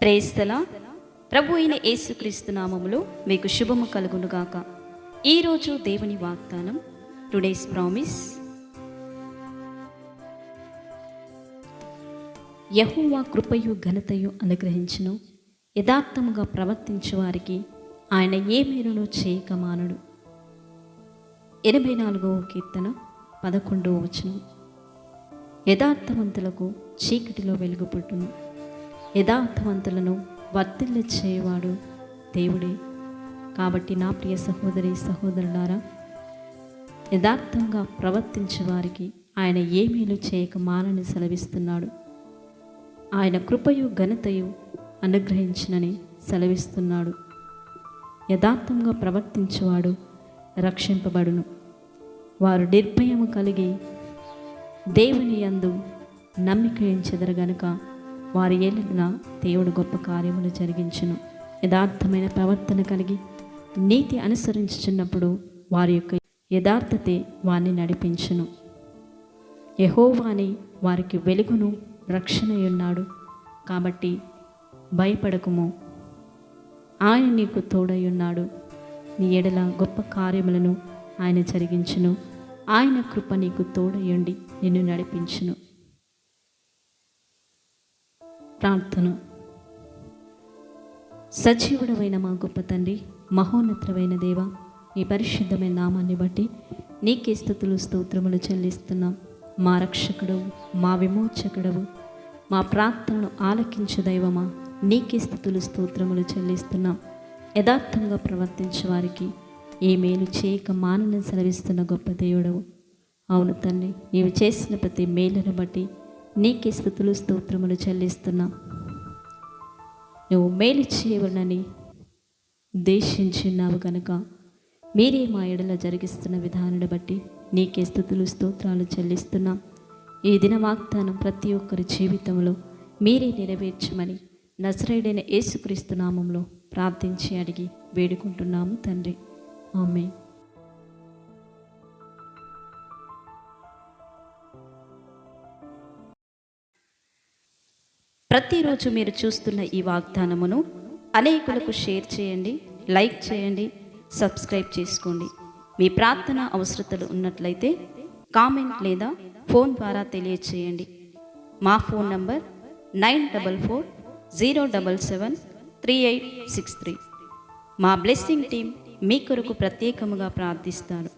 ప్రేస్తల ప్రభు అయిన యేసుక్రీస్తు నామములో మీకు శుభము కలుగునుగాక. ఈరోజు దేవుని వాగ్దానం టుడేస్ ప్రామిస్. యహోవా కృపయు ఘనతయు అనుగ్రహించును. యథార్థముగా ప్రవర్తించు వారికి ఆయన ఏ మేరలో చేయక మానడు. ఎనభై నాలుగవ కీర్తన పదకొండవ వచనం. యథార్థవంతులకు చీకటిలో వెలుగుపుట్టును యథార్థవంతులను వర్తిల్ల చేయవాడు దేవుడే. కాబట్టి నా ప్రియ సహోదరి సహోదరులారా యథార్థంగా ప్రవర్తించే వారికి ఆయన ఏ మేలు చేయక మానని సెలవిస్తున్నాడు. ఆయన కృపయు ఘనతయు అనుగ్రహించినని సెలవిస్తున్నాడు. యథార్థంగా ప్రవర్తించేవాడు రక్షింపబడును. వారు నిర్భయము కలిగి దేవుని యందు నమ్మిక ఎంచెదరు గనుక వారి ఏలిన దేవుడు గొప్ప కార్యములు జరిగించును. యథార్థమైన ప్రవర్తన కలిగి నీతి అనుసరించుచున్నప్పుడు వారి యొక్క యథార్థతే వారిని నడిపించును. యహోవాని వారికి వెలుగును రక్షణయున్నాడు. కాబట్టి భయపడకుము. ఆయన నీకు తోడయ్యున్నాడు. నీ ఎడల గొప్ప కార్యములను ఆయన జరిగించును. ఆయన కృప నీకు తోడయుండి నిన్ను నడిపించును. ప్రార్థన. సజీవుడమైన మా గొప్ప తండ్రి మహోన్నతమైన దేవ మీ పరిశుద్ధమైన నామాన్ని బట్టి నీకే స్థుతులు స్తోత్రములు చెల్లిస్తున్నాం. మా రక్షకుడవు మా విమోచకుడవు మా ప్రార్థనను ఆలకించు దైవమా నీకే స్థుతులు స్తోత్రములు చెల్లిస్తున్నాం. యథార్థంగా ప్రవర్తించే వారికి ఏ మేలు చేయక మానని సెలవిస్తున్న గొప్ప దేవుడవు. అవును తండ్రి నీవు చేసిన ప్రతి మేలును బట్టి నీకే స్థుతులు స్తోత్రములు చెల్లిస్తున్నాం. నువ్వు మేలు చేయవలనని ఉద్దేశించున్నావు కనుక మీరే మా ఎడల జరిగిస్తున్న విధానాన్ని బట్టి నీకే స్థుతులు స్తోత్రాలు చెల్లిస్తున్నాం. ఈ దిన వాగ్దానం ప్రతి ఒక్కరి జీవితంలో మీరే నెరవేర్చమని నసరైడైన యేసుక్రీస్తు నామంలో ప్రార్థించి అడిగి వేడుకుంటున్నాము తండ్రి. ఆమె ప్రతిరోజు మీరు చూస్తున్న ఈ వాగ్దానమును అనేకులకు షేర్ చేయండి లైక్ చేయండి సబ్స్క్రైబ్ చేసుకోండి. మీ ప్రార్థన అవసరతలు ఉన్నట్లయితే కామెంట్ లేదా ఫోన్ ద్వారా తెలియచేయండి. మా phone number nine double four zero double seven three eight six three. మా బ్లెస్సింగ్ టీం మీ కొరకు ప్రత్యేకముగా ప్రార్థిస్తారు